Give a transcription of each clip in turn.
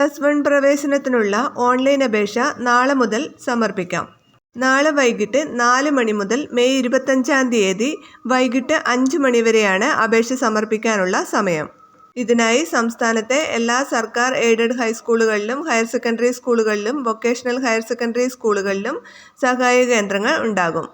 Plus one പ്രവേശനത്തിനുള്ള online അപേക്ഷ നാളെ മുതൽ സമർപ്പിക്കാം. നാളെ വൈകിട്ട് നാല് മണി മുതൽ മെയ് ഇരുപത്തഞ്ചാം തീയതി വൈകിട്ട് അഞ്ച് മണി വരെയാണ് അപേക്ഷ സമർപ്പിക്കാനുള്ള സമയം. ഇതിനായി സംസ്ഥാനത്തെ എല്ലാ സർക്കാർ എയ്ഡഡ് ഹൈസ്കൂളുകളിലും ഹയർ സെക്കൻഡറി സ്കൂളുകളിലും വൊക്കേഷണൽ ഹയർ സെക്കൻഡറി സ്കൂളുകളിലും സഹായ കേന്ദ്രങ്ങൾ ഉണ്ടാകും.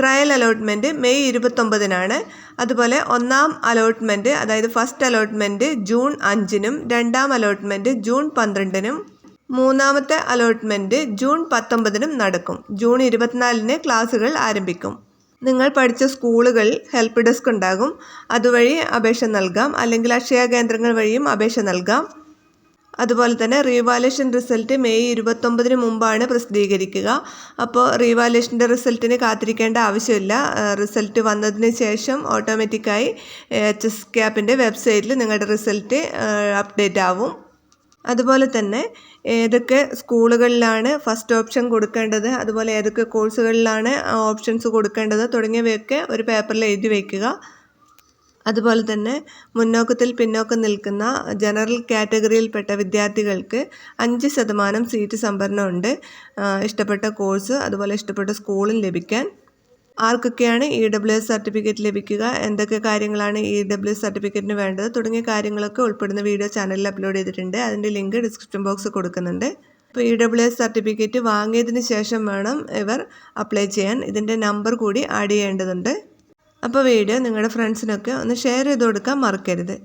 ട്രയൽ അലോട്ട്മെന്റ് മെയ് ഇരുപത്തൊമ്പതിനാണ്. അതുപോലെ ഒന്നാം അലോട്ട്മെന്റ് അതായത് ഫസ്റ്റ് അലോട്ട്മെന്റ് ജൂൺ അഞ്ചിനും രണ്ടാം അലോട്ട്മെന്റ് ജൂൺ പന്ത്രണ്ടിനും മൂന്നാമത്തെ അലോട്ട്മെന്റ് ജൂൺ പത്തൊമ്പതിനും നടക്കും. ജൂൺ ഇരുപത്തിനാലിന് ക്ലാസ്സുകൾ ആരംഭിക്കും. നിങ്ങൾ പഠിച്ച സ്കൂളുകളിൽ ഹെൽപ്പ് ഡെസ്ക് ഉണ്ടാകും. അതുവഴി അപേക്ഷ നൽകാം. അല്ലെങ്കിൽ അക്ഷയ കേന്ദ്രങ്ങൾ വഴിയും അപേക്ഷ നൽകാം. അതുപോലെ തന്നെ റീവാലേഷൻ റിസൾട്ട് മെയ് ഇരുപത്തൊമ്പതിന് മുമ്പാണ് പ്രസിദ്ധീകരിക്കുക. അപ്പോൾ റീവാലേഷന്റെ റിസൾട്ടിന് കാത്തിരിക്കേണ്ട ആവശ്യമില്ല. റിസൾട്ട് വന്നതിന് ശേഷം ഓട്ടോമാറ്റിക്കായി എച്ച് എസ് ക്യാപ്പിന്റെ വെബ്സൈറ്റിൽ നിങ്ങളുടെ റിസൾട്ട് അപ്ഡേറ്റ് ആവും. അതുപോലെ തന്നെ ഏതൊക്കെ സ്കൂളുകളിലാണ് ഫസ്റ്റ് ഓപ്ഷൻ കൊടുക്കേണ്ടത് അതുപോലെ ഏതൊക്കെ കോഴ്സുകളിലാണ് ഓപ്ഷൻസ് കൊടുക്കേണ്ടത് തുടങ്ങിയവയൊക്കെ ഒരു പേപ്പറിൽ എഴുതി വയ്ക്കുക അതുപോലെ തന്നെ മുന്നോക്കത്തിൽ പിന്നോക്കം നിൽക്കുന്ന ജനറൽ കാറ്റഗറിയിൽപ്പെട്ട വിദ്യാർത്ഥികൾക്ക് അഞ്ച് ശതമാനം സീറ്റ് സംഭരണമുണ്ട്. ഇഷ്ടപ്പെട്ട കോഴ്സ് അതുപോലെ ഇഷ്ടപ്പെട്ട സ്കൂളും ലഭിക്കാൻ. ആർക്കൊക്കെയാണ് ഇ ഡബ്ല്യു എസ് സർട്ടിഫിക്കറ്റ് ലഭിക്കുക? എന്തൊക്കെ കാര്യങ്ങളാണ് ഇ ഡബ്ല്യു എസ് സർട്ടിഫിക്കറ്റിന് വേണ്ടത്? തുടങ്ങിയ കാര്യങ്ങളൊക്കെ ഉൾപ്പെടുന്ന വീഡിയോ ചാനലിൽ അപ്ലോഡ് ചെയ്തിട്ടുണ്ട്. അതിന്റെ ലിങ്ക് ഡിസ്ക്രിപ്ഷൻ ബോക്സ് കൊടുക്കുന്നുണ്ട്. അപ്പോൾ ഇ ഡബ്ല്യു എസ് സർട്ടിഫിക്കറ്റ് വാങ്ങിയതിന് ശേഷം വേണം ഇവർ അപ്ലൈ ചെയ്യാൻ. ഇതിന്റെ നമ്പർ കൂടി ആഡ് ചെയ്യേണ്ടതുണ്ട്. അപ്പോൾ വീഡിയോ നിങ്ങളുടെ ഫ്രണ്ട്സിനൊക്കെ ഒന്ന് ഷെയർ ചെയ്ത് കൊടുക്കാൻ മറക്കരുത്.